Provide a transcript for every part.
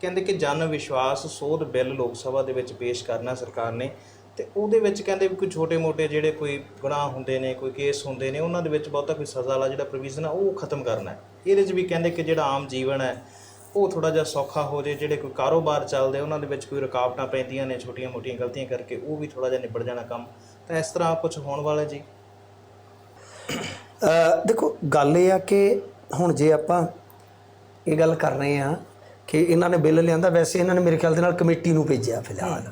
ਕਹਿੰਦੇ ਕਿ ਜਨ ਵਿਸ਼ਵਾਸ ਸੋਧ ਬਿੱਲ ਲੋਕ ਸਭਾ ਦੇ ਵਿੱਚ ਪੇਸ਼ ਕਰਨਾ ਸਰਕਾਰ ਨੇ ਤੇ ਉਹਦੇ ਵਿੱਚ ਕਹਿੰਦੇ ਵੀ ਕੋਈ ਛੋਟੇ-ਮੋਟੇ ਜਿਹੜੇ ਕੋਈ ਗੁਨਾਹ ਹੁੰਦੇ ਨੇ, ਕੋਈ ਕੇਸ ਹੁੰਦੇ ਨੇ, ਉਹਨਾਂ ਦੇ ਵਿੱਚ ਬਹੁਤਾ ਕੋਈ ਸਜ਼ਾ ਵਾਲਾ ਜਿਹੜਾ ਪ੍ਰੋਵੀਜ਼ਨ ਆ, ਉਹ ਖਤਮ ਕਰਨਾ ਹੈ। ਇਹਦੇ 'ਚ ਵੀ ਕਹਿੰਦੇ ਕਿ ਜਿਹੜਾ ਆਮ ਜੀਵਨ ਹੈ, ਉਹ ਥੋੜਾ ਜਿਹਾ ਸੌਖਾ ਹੋ ਜੇ, ਜਿਹੜੇ ਕੋਈ ਕਾਰੋਬਾਰ ਚੱਲਦੇ ਉਹਨਾਂ ਦੇ ਵਿੱਚ ਕੋਈ ਰੁਕਾਵਟਾਂ ਪੈਂਦੀਆਂ ਨੇ ਛੋਟੀਆਂ-ਮੋਟੀਆਂ ਗਲਤੀਆਂ ਕਰਕੇ ਉਹ ਵੀ ਥੋੜਾ ਜਿਹਾ ਨਿਬੜ ਜਾਣਾ ਕੰਮ। ਤਾਂ ਇਸ ਤਰ੍ਹਾਂ ਕੁਝ ਹੋਣ ਵਾਲਾ ਜੀ? ਦੇਖੋ, ਗੱਲ ਇਹ ਆ ਕਿ ਹੁਣ ਜੇ ਆਪਾਂ ਇਹ ਗੱਲ ਕਰ ਰਹੇ ਆ ਕਿ ਇਹਨਾਂ ਨੇ ਬਿੱਲ ਲਿਆਂਦਾ। ਵੈਸੇ ਇਹਨਾਂ ਨੇ ਮੇਰੇ ਖਿਆਲ ਦੇ ਨਾਲ ਕਮੇਟੀ ਨੂੰ ਭੇਜਿਆ ਫਿਲਹਾਲ।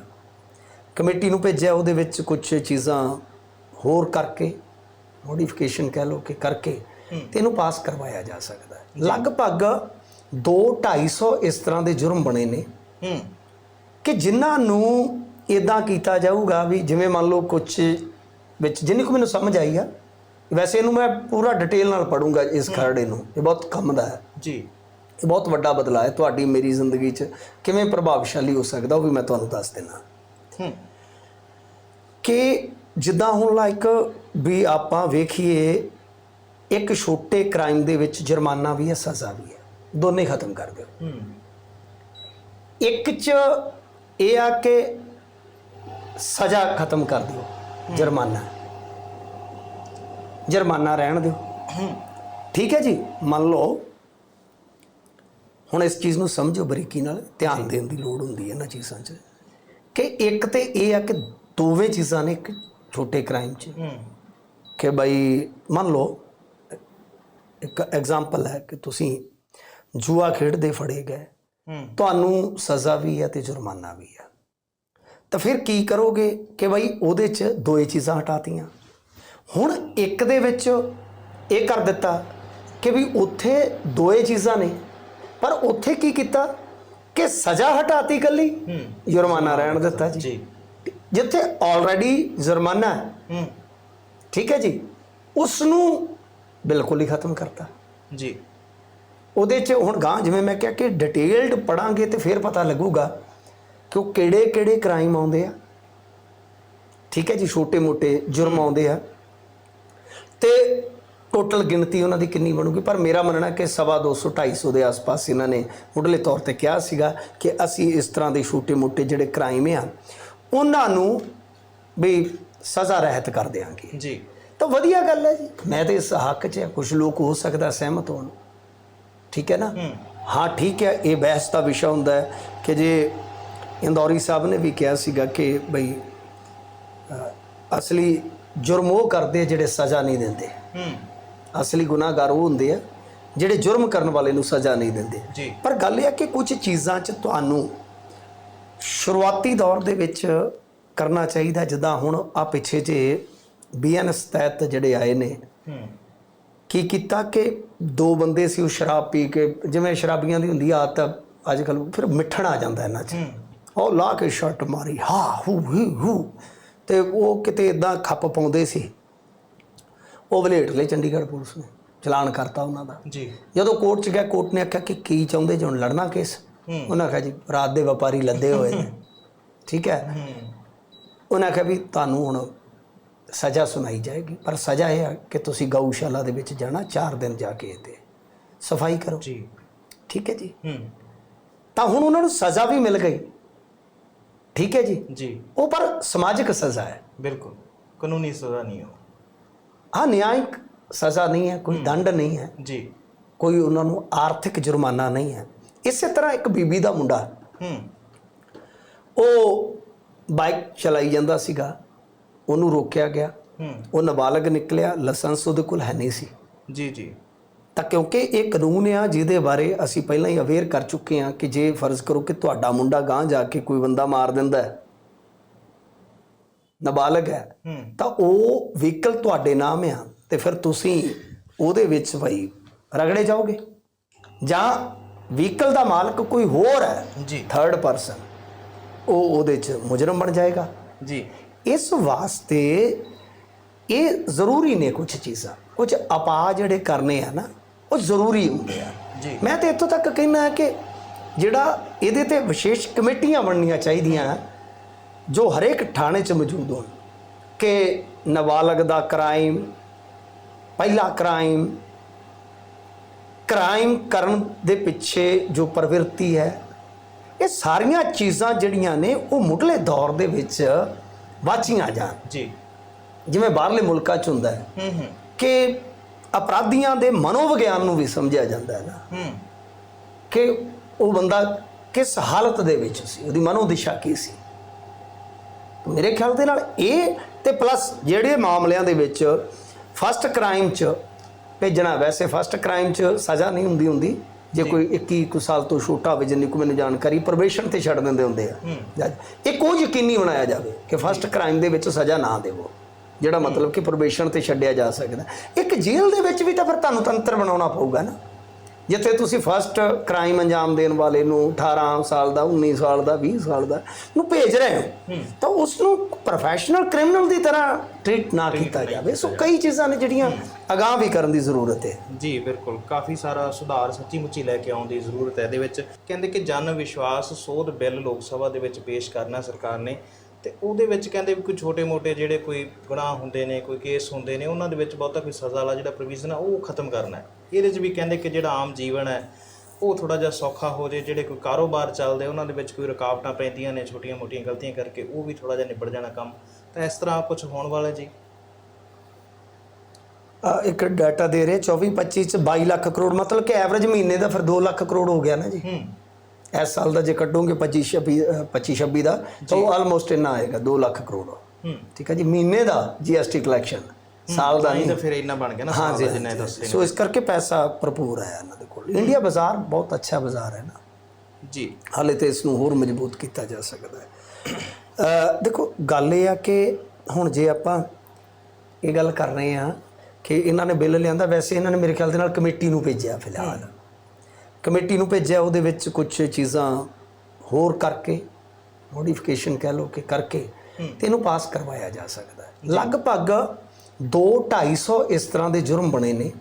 ਕਮੇਟੀ ਨੂੰ ਭੇਜਿਆ ਉਹਦੇ ਵਿੱਚ ਕੁਝ ਚੀਜ਼ਾਂ ਹੋਰ ਕਰਕੇ ਮੋਡੀਫਿਕੇਸ਼ਨ ਕਹਿ ਲਓ ਕਿ ਕਰਕੇ ਤੇ ਇਹਨੂੰ ਪਾਸ ਕਰਵਾਇਆ ਜਾ ਸਕਦਾ ਹੈ। ਲਗਭਗ 2 250 ਇਸ ਤਰ੍ਹਾਂ ਦੇ ਜੁਰਮ ਬਣੇ ਨੇ। ਕਿ ਜਿਨ੍ਹਾਂ ਨੂੰ ਇਦਾਂ ਕੀਤਾ ਜਾਊਗਾ ਵੀ ਜਿਵੇਂ ਮੰਨ ਲਓ ਕੁਝ ਵਿੱਚ ਜਿੰਨੀ ਕੁ ਮੈਨੂੰ ਸਮਝ ਆਈ ਆ ਵੈਸੇ ਇਹਨੂੰ ਮੈਂ ਪੂਰਾ ਡਿਟੇਲ ਨਾਲ ਪੜੂੰਗਾ ਇਸ ਖਰੜੇ ਨੂੰ ਇਹ ਬਹੁਤ ਕੰਮ ਦਾ ਹੈ। ਜੀ। ਇਹ ਬਹੁਤ ਵੱਡਾ ਬਦਲਾਅ ਹੈ ਤੁਹਾਡੀ ਮੇਰੀ ਜ਼ਿੰਦਗੀ 'ਚ ਕਿਵੇਂ ਪ੍ਰਭਾਵਸ਼ਾਲੀ ਹੋ ਸਕਦਾ ਉਹ ਵੀ ਮੈਂ ਤੁਹਾਨੂੰ ਦੱਸ ਦਿੰਦਾ। ਕਿ ਜਿੱਦਾਂ ਹੁਣ ਲਾਈਕ ਵੀ ਆਪਾਂ ਵੇਖੀਏ ਇੱਕ ਛੋਟੇ ਕ੍ਰਾਈਮ ਦੇ ਵਿੱਚ ਜੁਰਮਾਨਾ ਵੀ ਹੈ ਸਜ਼ਾ ਵੀ ਹੈ। ਦੋਨੇ ਖਤਮ ਕਰ ਦਿਓ। ਇੱਕ ਚ ਇਹ ਆ ਕਿ ਸਜ਼ਾ ਖਤਮ ਕਰ ਦਿਓ ਜੁਰਮਾਨਾ। ਜੁਰਮਾਨਾ ਰਹਿਣ ਦਿਓ। ਠੀਕ ਹੈ ਜੀ? ਮੰਨ ਲਓ ਹੁਣ ਇਸ ਚੀਜ਼ ਨੂੰ ਸਮਝੋ ਬਰੀਕੀ ਨਾਲ ਧਿਆਨ ਦੇਣ ਦੀ ਲੋੜ ਹੁੰਦੀ ਹੈ ਇਹਨਾਂ ਚੀਜ਼ਾਂ 'ਚ। ਕਿ ਇੱਕ ਤੇ ਇਹ ਆ ਕਿ ਦੋਵੇਂ ਚੀਜ਼ਾਂ ਨੇ ਇੱਕ ਛੋਟੇ ਕ੍ਰਾਈਮ 'ਚ। ਕਿ ਬਈ ਮੰਨ ਲਓ ਇੱਕ ਐਗਜ਼ਾਮਪਲ ਹੈ ਕਿ ਤੁਸੀਂ ਜੂਆ ਖੇਡਦੇ ਫੜੇ ਗਏ। ਤੁਹਾਨੂੰ ਸਜ਼ਾ ਵੀ ਹੈ ਤੇ ਜੁਰਮਾਨਾ ਵੀ ਹੈ। ਤਾਂ ਫਿਰ ਕੀ ਕਰੋਗੇ ਕਿ ਬਈ ਉਹਦੇ 'ਚ ਦੋਏ ਚੀਜ਼ਾਂ ਹਟਾਤੀਆਂ। ਹੁਣ ਇੱਕ ਦੇ ਵਿੱਚ ਇਹ ਕਰ ਦਿੱਤਾ ਕਿ ਵੀ ਉੱਥੇ ਦੋਏ ਚੀਜ਼ਾਂ ਨੇ। ਪਰ ਉੱਥੇ ਕੀ ਕੀਤਾ ਕਿ ਸਜ਼ਾ ਹਟਾਤੀ ਕੱਲੀ ਜੁਰਮਾਨਾ ਰਹਿਣ ਦਿੱਤਾ ਜੀ। ਜਿੱਥੇ ਆਲਰੇਡੀ ਜੁਰਮਾਨਾ ਹੈ। ਹੂੰ। ਠੀਕ ਹੈ ਜੀ। ਉਸ ਨੂੰ ਬਿਲਕੁਲ ਹੀ ਖਤਮ ਕਰਤਾ। ਜੀ। ਉਹਦੇ 'ਚ ਹੁਣ ਗਾਂ ਜਿਵੇਂ ਮੈਂ ਕਿਹਾ ਕਿ ਡਿਟੇਲਡ ਪੜਾਂਗੇ ਤੇ ਫਿਰ ਪਤਾ ਲੱਗੂਗਾ ਕਿ ਉਹ ਕਿਹੜੇ ਕਿਹੜੇ ਕ੍ਰਾਈਮ ਆਉਂਦੇ ਆ। ਠੀਕ ਹੈ ਜੀ ਛੋਟੇ ਮੋਟੇ ਜੁਰਮ ਆਉਂਦੇ ਆ। ਤੇ ਟੋਟਲ ਗਿਣਤੀ ਉਹਨਾਂ ਦੀ ਕਿੰਨੀ ਬਣੂਗੀ? ਪਰ ਮੇਰਾ ਮੰਨਣਾ ਕਿ ਸਵਾ 200 250 ਦੇ ਆਸ-ਪਾਸ ਇਹਨਾਂ ਨੇ ਮੁੱਢਲੇ ਤੌਰ ਤੇ ਕਿਹਾ ਸੀਗਾ ਕਿ ਅਸੀਂ ਇਸ ਤਰ੍ਹਾਂ ਦੇ ਛੋਟੇ ਮੋਟੇ ਜਿਹੜੇ ਕ੍ਰਾਈਮ ਆ ਉਹਨਾਂ ਨੂੰ ਵੀ ਸਜ਼ਾ ਰਹਿਤ ਕਰ ਦੇਵਾਂਗੇ ਜੀ। ਤਾਂ ਵਧੀਆ ਗੱਲ ਹੈ ਜੀ। ਮੈਂ ਤੇ ਇਸ ਹੱਕ 'ਚ ਕੁਝ ਲੋਕ ਹੋ ਸਕਦਾ ਸਹਿਮਤ ਹੋਣ। ਠੀਕ ਹੈ ਨਾ? ਹੂੰ। ਠੀਕ ਹੈ ਇਹ ਬਹਿਸ ਦਾ ਵਿਸ਼ਾ ਹੁੰਦਾ ਹੈ ਕਿ ਜੇ ਇੰਦੌਰੀ ਸਾਹਿਬ ਨੇ ਵੀ ਕਿਹਾ ਸੀਗਾ ਕਿ ਬਈ ਅਸਲੀ ਜੁਰਮ ਉਹ ਕਰਦੇ ਜਿਹੜੇ ਸਜ਼ਾ ਨਹੀਂ ਦਿੰਦੇ। ਹੂੰ। ਅਸਲੀ ਗੁਨਾਹਗਾਰ ਉਹ ਹੁੰਦੇ ਆ ਜਿਹੜੇ ਜੁਰਮ ਕਰਨ ਵਾਲੇ ਨੂੰ ਸਜ਼ਾ ਨਹੀਂ ਦਿੰਦੇ। ਜੀ। ਪਰ ਗੱਲ ਇਹ ਹੈ ਕਿ ਕੁਝ ਚੀਜ਼ਾਂ 'ਚ ਤੁਹਾਨੂੰ ਸ਼ੁਰੂਆਤੀ ਦੌਰ ਦੇ ਵਿੱਚ ਕਰਨਾ ਚਾਹੀਦਾ ਜਿੱਦਾਂ ਹੁਣ ਆ ਪਿੱਛੇ ਜੇ ਬੀਐਨਐਸ ਤਹਿਤ ਜਿਹੜੇ ਆਏ ਨੇ। ਕੀ ਕੀਤਾ ਕਿ ਦੋ ਬੰਦੇ ਸੀ ਉਹ ਸ਼ਰਾਬ ਪੀ ਕੇ ਜਿਵੇਂ ਸ਼ਰਾਬੀਆਂ ਦੀ ਹੁੰਦੀ ਆਦਤ ਅੱਜ ਕੱਲ ਫਿਰ ਮਿੱਠਣ ਆ ਜਾਂਦਾ ਇਹਨਾਂ 'ਚ। ਉਹ ਲਾ ਕੇ ਸ਼ਰਟ ਮਾਰੀ ਹਾ ਹੂ ਹੀ ਹੂ। ਤੇ ਉਹ ਕਿਤੇ ਇਦਾਂ ਖੱਪ ਪਾਉਂਦੇ ਸੀ। ਉਹ ਵਲੇਟ ਲਈ ਚੰਡੀਗੜ੍ਹ ਪੁਲਿਸ ਨੇ ਚਲਾਨ ਕਰਤਾ ਉਹਨਾਂ ਦਾ। ਜੀ। ਜਦੋਂ ਕੋਰਟ 'ਚ ਗਿਆ ਕੋਰਟ ਨੇ ਆਖਿਆ ਕਿ ਕੀ ਚਾਹੁੰਦੇ ਜੋ ਲੜਨਾ ਕੇਸ। ਉਹਨਾਂ ਆਖਿਆ ਜੀ ਰਾਤ ਦੇ ਵਪਾਰੀ ਲੱਦੇ ਹੋਏ ਨੇ। ਠੀਕ ਹੈ? ਉਹਨਾਂ ਆਖਿਆ ਵੀ ਤੁਹਾਨੂੰ ਹੁਣ ਸਜ਼ਾ ਸੁਣਾਈ ਜਾਏਗੀ ਪਰ ਸਜ਼ਾ ਇਹ ਹੈ ਕਿ ਤੁਸੀਂ ਗਊਸ਼ਾਲਾ ਦੇ ਵਿੱਚ ਜਾਣਾ 4 ਦਿਨ ਜਾ ਕੇ ਤੇ ਸਫ਼ਾਈ ਕਰੋ। ਜੀ। ਠੀਕ ਹੈ ਜੀ? ਹੂੰ। ਤਾਂ ਹੁਣ ਉਹਨਾਂ ਨੂੰ ਸਜ਼ਾ ਵੀ ਮਿਲ ਗਈ। ਠੀਕ ਹੈ ਜੀ? ਜੀ। ਉਹ ਪਰ ਸਮਾਜਿਕ ਸਜ਼ਾ ਹੈ। ਬਿਲਕੁਲ। ਕਾਨੂੰਨੀ ਸਜ਼ਾ ਨਹੀਂ ਹੋ ਹਾਂ ਨਿਆਇਕ ਸਜ਼ਾ ਨਹੀਂ ਹੈ ਕੋਈ ਦੰਡ ਨਹੀਂ ਹੈ। ਜੀ। ਕੋਈ ਉਹਨਾਂ ਨੂੰ ਆਰਥਿਕ ਜੁਰਮਾਨਾ ਨਹੀਂ ਹੈ। ਇਸੇ ਤਰ੍ਹਾਂ ਇੱਕ ਬੀਬੀ ਦਾ ਮੁੰਡਾ। ਹੂੰ। ਉਹ ਬਾਈਕ ਚਲਾਈ ਜਾਂਦਾ ਸੀਗਾ। ਉਹਨੂੰ ਰੋਕਿਆ ਗਿਆ। ਹੂੰ। ਉਹ ਨਾਬਾਲਗ ਨਿਕਲਿਆ। ਲਾਇਸੈਂਸ ਉਹਦੇ ਕੋਲ ਹੈ ਨਹੀਂ ਸੀ। ਜੀ ਜੀ। ਤਾਂ ਕਿਉਂਕਿ ਇਹ ਕਾਨੂੰਨ ਆ ਜਿਹਦੇ ਬਾਰੇ ਅਸੀਂ ਪਹਿਲਾਂ ਹੀ ਅਵੇਅਰ ਕਰ ਚੁੱਕੇ ਹਾਂ ਕਿ ਜੇ ਫਰਜ਼ ਕਰੋ ਕਿ ਤੁਹਾਡਾ ਮੁੰਡਾ ਗਾਂ ਜਾ ਕੇ ਕੋਈ ਬੰਦਾ ਮਾਰ ਦਿੰਦਾ ਹੈ ਨਾਬਾਲਗ ਹੈ ਤਾਂ ਉਹ ਵਹੀਕਲ ਤੁਹਾਡੇ ਨਾਮ ਆ ਤੇ ਫਿਰ ਤੁਸੀਂ ਉਹਦੇ ਵਿੱਚ ਭਾਈ ਰਗੜੇ ਜਾਓਗੇ। ਜਾਂ ਵਹੀਕਲ ਦਾ ਮਾਲਕ ਕੋਈ ਹੋਰ ਹੈ ਜੀ। ਥਰਡ ਪਰਸਨ ਉਹ ਉਹਦੇ 'ਚ ਮੁਜਰਮ ਬਣ ਜਾਏਗਾ। ਜੀ। ਇਸ ਵਾਸਤੇ ਇਹ ਜ਼ਰੂਰੀ ਨੇ ਕੁਝ ਚੀਜ਼ਾਂ ਕੁਝ ਆਪਾ ਜਿਹੜੇ ਕਰਨੇ ਆ ਨਾ ਉਹ ਜ਼ਰੂਰੀ ਹੁੰਦੇ ਆ। ਜੀ। ਮੈਂ ਤੇ ਇੱਥੋਂ ਤੱਕ ਕਹਿਣਾ ਹੈ ਕਿ ਜਿਹੜਾ ਇਹਦੇ ਤੇ ਵਿਸ਼ੇਸ਼ ਕਮੇਟੀਆਂ ਬਣਨੀਆਂ ਚਾਹੀਦੀਆਂ ਜੋ ਹਰੇਕ ਥਾਣੇ 'ਚ ਮੌਜੂਦ ਹੋਣ ਕਿ ਨਾਬਾਲਗ ਦਾ ਕ੍ਰਾਈਮ ਪਹਿਲਾ ਕ੍ਰਾਈਮ ਕ੍ਰਾਈਮ ਕਰਨ ਦੇ ਪਿੱਛੇ ਜੋ ਪ੍ਰਵਿਰਤੀ ਹੈ ਇਹ ਸਾਰੀਆਂ ਚੀਜ਼ਾਂ ਜਿਹੜੀਆਂ ਨੇ ਉਹ ਮੁੱਢਲੇ ਦੌਰ ਦੇ ਵਿੱਚ ਵਾਚੀਆਂ ਜਾਣ। ਜੀ। ਜਿਵੇਂ ਬਾਹਰਲੇ ਮੁਲਕਾਂ 'ਚ ਹੁੰਦਾ ਹੈ ਹੂੰ ਹੂੰ। ਕਿ ਅਪਰਾਧੀਆਂ ਦੇ ਮਨੋਵਿਗਿਆਨ ਨੂੰ ਵੀ ਸਮਝਿਆ ਜਾਂਦਾ ਹੈ ਨਾ ਹੂੰ। ਕਿ ਉਹ ਬੰਦਾ ਕਿਸ ਹਾਲਤ ਦੇ ਵਿੱਚ ਸੀ ਉਹਦੀ ਮਨੋਦਿਸ਼ਾ ਕੀ ਸੀ? ਮੇਰੇ ਖਿਆਲ ਦੇ ਨਾਲ ਇਹ ਤੇ ਪਲੱਸ ਜਿਹੜੇ ਮਾਮਲਿਆਂ ਦੇ ਵਿੱਚ ਫਸਟ ਕ੍ਰਾਈਮ 'ਚ ਭੇਜਣਾ ਵੈਸੇ ਫਸਟ ਕ੍ਰਾਈਮ 'ਚ ਸਜ਼ਾ ਨਹੀਂ ਹੁੰਦੀ ਹੁੰਦੀ। ਜੇ ਕੋਈ 21 ਕੁ ਸਾਲ ਤੋਂ ਛੋਟਾ ਹੋਵੇ ਜਿੰਨੀ ਕੁ ਮੈਨੂੰ ਜਾਣਕਾਰੀ ਪ੍ਰੋਬੇਸ਼ਨ ਤੇ ਛੱਡ ਦਿੰਦੇ ਹੁੰਦੇ ਆ। ਜੱਜ ਇਹ ਕੋਈ ਯਕੀਨੀ ਬਣਾਇਆ ਜਾਵੇ ਕਿ ਫਸਟ ਕ੍ਰਾਈਮ ਦੇ ਵਿੱਚ ਸਜ਼ਾ ਨਾ ਦੇਵੋ ਜਿਹੜਾ ਮਤਲਬ ਕਿ ਪ੍ਰੋਬੇਸ਼ਨ ਤੇ ਛੱਡਿਆ ਜਾ ਸਕਦਾ। ਇੱਕ ਜੇਲ੍ਹ ਦੇ ਵਿੱਚ ਵੀ ਤਾਂ ਫਿਰ ਤੁਹਾਨੂੰ ਤੰਤਰ ਬਣਾਉਣਾ ਪਊਗਾ ਨਾ। ਜਿੱਥੇ ਤੁਸੀਂ ਫਸਟ ਕ੍ਰਾਈਮ ਅੰਜਾਮ ਦੇਣ ਵਾਲੇ ਨੂੰ 18 ਸਾਲ ਦਾ 19 ਸਾਲ ਦਾ 20 ਸਾਲ ਦਾ ਨੂੰ ਭੇਜ ਰਹੇ ਹੋ ਤਾਂ ਉਸ ਨੂੰ ਪ੍ਰੋਫੈਸ਼ਨਲ ਕ੍ਰਿਮੀਨਲ ਦੀ ਤਰ੍ਹਾਂ ਟ੍ਰੀਟ ਨਾ ਕੀਤਾ ਜਾਵੇ। ਸੋ ਕਈ ਚੀਜ਼ਾਂ ਨੇ ਜਿਹੜੀਆਂ ਅਗਾਹ ਵੀ ਕਰਨ ਦੀ ਜ਼ਰੂਰਤ ਹੈ। ਜੀ ਬਿਲਕੁਲ। ਕਾਫੀ ਸਾਰਾ ਸੁਧਾਰ ਸੱਚੀ ਮੁੱਚੀ ਲੈ ਕੇ ਆਉਣ ਦੀ ਜ਼ਰੂਰਤ ਹੈ। ਇਹਦੇ ਵਿੱਚ ਕਹਿੰਦੇ ਕਿ ਜਨ ਵਿਸ਼ਵਾਸ ਸੋਧ ਬਿੱਲ ਲੋਕ ਸਭਾ ਦੇ ਵਿੱਚ ਪੇਸ਼ ਕਰਨਾ ਸਰਕਾਰ ਨੇ। ਤੇ ਉਹਦੇ ਵਿੱਚ ਕਹਿੰਦੇ ਵੀ ਕੋਈ ਛੋਟੇ-ਮੋਟੇ ਜਿਹੜੇ ਕੋਈ ਗੁਨਾਹ ਹੁੰਦੇ ਨੇ ਕੋਈ ਕੇਸ ਹੁੰਦੇ ਨੇ ਉਹਨਾਂ ਦੇ ਵਿੱਚ ਬਹੁਤਾ ਕੋਈ ਸਜ਼ਾ ਵਾਲਾ ਜਿਹੜਾ ਪ੍ਰੋਵੀਜ਼ਨ ਆ ਉਹ ਖਤਮ ਕਰਨਾ ਹੈ। ਇਹਦੇ 'ਚ ਵੀ ਕਹਿੰਦੇ ਕਿ ਜਿਹੜਾ ਆਮ ਜੀਵਨ ਹੈ ਉਹ ਥੋੜਾ ਜਿਹਾ ਸੌਖਾ ਹੋ ਜੇ ਜਿਹੜੇ ਕੋਈ ਕਾਰੋਬਾਰ ਚੱਲਦੇ ਉਹਨਾਂ ਦੇ ਵਿੱਚ ਕੋਈ ਰੁਕਾਵਟਾਂ ਪੈਂਦੀਆਂ ਨੇ ਛੋਟੀਆਂ-ਮੋਟੀਆਂ ਗਲਤੀਆਂ ਕਰਕੇ ਉਹ ਵੀ ਥੋੜਾ ਜਿਹਾ ਨਿਬੜ ਜਾਣਾ ਕੰਮ। ਤਾਂ ਇਸ ਤਰ੍ਹਾਂ ਕੁਝ ਹੋਣ ਵਾਲਾ ਜੀ? ਇੱਕ ਡਾਟਾ ਦੇ ਰਹੇ 24 25 ਚ 22 ਲੱਖ ਕਰੋੜ ਮਤਲਬ ਕਿ ਐਵਰੇਜ ਮਹੀਨੇ ਦਾ ਫਿਰ 2 ਲੱਖ ਕਰੋੜ ਹੋ ਗਿਆ ਨਾ ਜੀ। ਹੂੰ। ਇਸ ਸਾਲ ਦਾ ਜੇ ਕੱਢੋਗੇ 25 26 ਅ, 25 26 ਦਾ ਤਾਂ ਉਹ ਆਲਮੋਸਟ ਇੰਨਾ ਆਏਗਾ 2 ਲੱਖ ਕਰੋੜ। ਹੂੰ। ਠੀਕ ਹੈ ਜੀ ਮਹੀਨੇ ਦਾ ਜੀਐਸਟੀ ਕਲੈਕਸ਼ਨ ਸਾਲ ਦਾ ਨਹੀਂ ਤਾਂ ਫਿਰ ਇੰਨਾ ਬਣ ਗਿਆ ਨਾ ਹਾਂ ਸਾਲ ਜੀ ਦਾ ਜਿੰਨਾ ਇਹ ਦੱਸੇ ਸੋ ਇਸ ਕਰਕੇ ਪੈਸਾ ਭਰਪੂਰ ਹੈ ਇਹਨਾਂ ਦੇ ਕੋਲ। ਇੰਡੀਆ ਬਾਜ਼ਾਰ ਬਹੁਤ ਅੱਛਾ ਬਾਜ਼ਾਰ ਹੈ ਨਾ। ਜੀ। ਹਾਲੇ ਤੇ ਇਸ ਨੂੰ ਹੋਰ ਮਜ਼ਬੂਤ ਕੀਤਾ ਜਾ ਸਕਦਾ ਹੈ। ਅ, ਦੇਖੋ ਗੱਲ ਇਹ ਆ ਕਿ ਹੁਣ ਜੇ ਆਪਾਂ ਇਹ ਗੱਲ ਕਰ ਰਹੇ ਆ ਕਿ ਇਹਨਾਂ ਨੇ ਬਿੱਲ ਲਿਆਂਦਾ ਵੈਸੇ ਇਹਨਾਂ ਨੇ ਮੇਰੇ ਖਿਆਲ ਦੇ ਨਾਲ ਕਮੇਟੀ ਨੂੰ ਭੇਜਿਆ ਫਿਲਹਾਲ। ਕਮੇਟੀ ਨੂੰ ਭੇਜਿਆ ਉਹਦੇ ਵਿੱਚ ਕੁਝ ਚੀਜ਼ਾਂ ਹੋਰ ਕਰਕੇ ਮੋਡੀਫਿਕੇਸ਼ਨ ਕਹਿ ਲਓ ਕਿ ਕਰਕੇ ਤੇ ਇਹਨੂੰ ਪਾਸ ਕਰਵਾਇਆ ਜਾ ਸਕਦਾ ਹੈ। ਲਗਭਗ 2 250 ਇਸ ਤਰ੍ਹਾਂ ਦੇ ਜੁਰਮ ਬਣੇ ਨੇ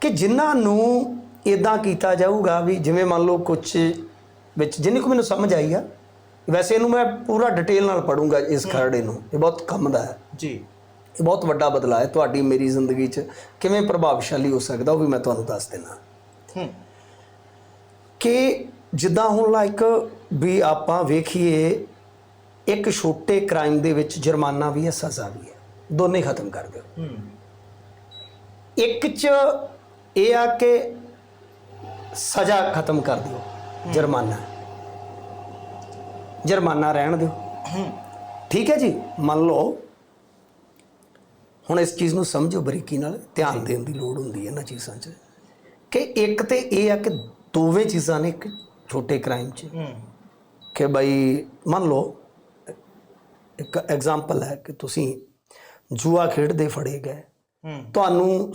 ਕਿ ਜਿਨ੍ਹਾਂ ਨੂੰ ਇਦਾਂ ਕੀਤਾ ਜਾਊਗਾ ਵੀ ਜਿਵੇਂ ਮੰਨ ਲਓ ਕੁਝ ਵਿੱਚ ਜਿੰਨੀ ਕੁ ਮੈਨੂੰ ਸਮਝ ਆਈ ਆ ਵੈਸੇ ਇਹਨੂੰ ਮੈਂ ਪੂਰਾ ਡਿਟੇਲ ਨਾਲ ਪੜੂੰਗਾ ਇਸ ਖਰੜੇ ਨੂੰ। ਇਹ ਬਹੁਤ ਕੰਮ ਦਾ ਹੈ। ਜੀ। ਇਹ ਬਹੁਤ ਵੱਡਾ ਬਦਲਾਅ ਹੈ ਤੁਹਾਡੀ ਮੇਰੀ ਜ਼ਿੰਦਗੀ 'ਚ ਕਿਵੇਂ ਪ੍ਰਭਾਵਸ਼ਾਲੀ ਹੋ ਸਕਦਾ ਉਹ ਵੀ ਮੈਂ ਤੁਹਾਨੂੰ ਦੱਸ ਦੇਣਾ ਹੂੰ ਕਿ ਜਿੱਦਾਂ ਹੁਣ ਲਾਈਕ ਵੀ ਆਪਾਂ ਵੇਖੀਏ ਇੱਕ ਛੋਟੇ ਕ੍ਰਾਈਮ ਦੇ ਵਿੱਚ ਜੁਰਮਾਨਾ ਵੀ ਹੈ ਸਜ਼ਾ ਵੀ ਹੈ। ਦੋਨੇ ਖਤਮ ਕਰ ਦਿਓ। ਹੂੰ। ਇੱਕ ਚ ਇਹ ਆ ਕਿ ਸਜ਼ਾ ਖਤਮ ਕਰ ਦਿਓ ਜੁਰਮਾਨਾ। ਜੁਰਮਾਨਾ ਰਹਿਣ ਦਿਓ। ਠੀਕ ਹੈ ਜੀ? ਮੰਨ ਲਓ ਹੁਣ ਇਸ ਚੀਜ਼ ਨੂੰ ਸਮਝੋ ਬਰੀਕੀ ਨਾਲ ਧਿਆਨ ਦੇਣ ਦੀ ਲੋੜ ਹੁੰਦੀ ਹੈ ਇਹਨਾਂ ਚੀਜ਼ਾਂ 'ਚ। ਕਿ ਇੱਕ ਤੇ ਇਹ ਆ ਕਿ ਦੋਵੇਂ ਚੀਜ਼ਾਂ ਨੇ ਇੱਕ ਛੋਟੇ ਕ੍ਰਾਈਮ 'ਚ। ਕਿ ਬਈ ਮੰਨ ਲਓ ਇੱਕ ਐਗਜ਼ਾਮਪਲ ਹੈ ਕਿ ਤੁਸੀਂ ਜੂਆ ਖੇਡਦੇ ਫੜੇ ਗਏ। ਤੁਹਾਨੂੰ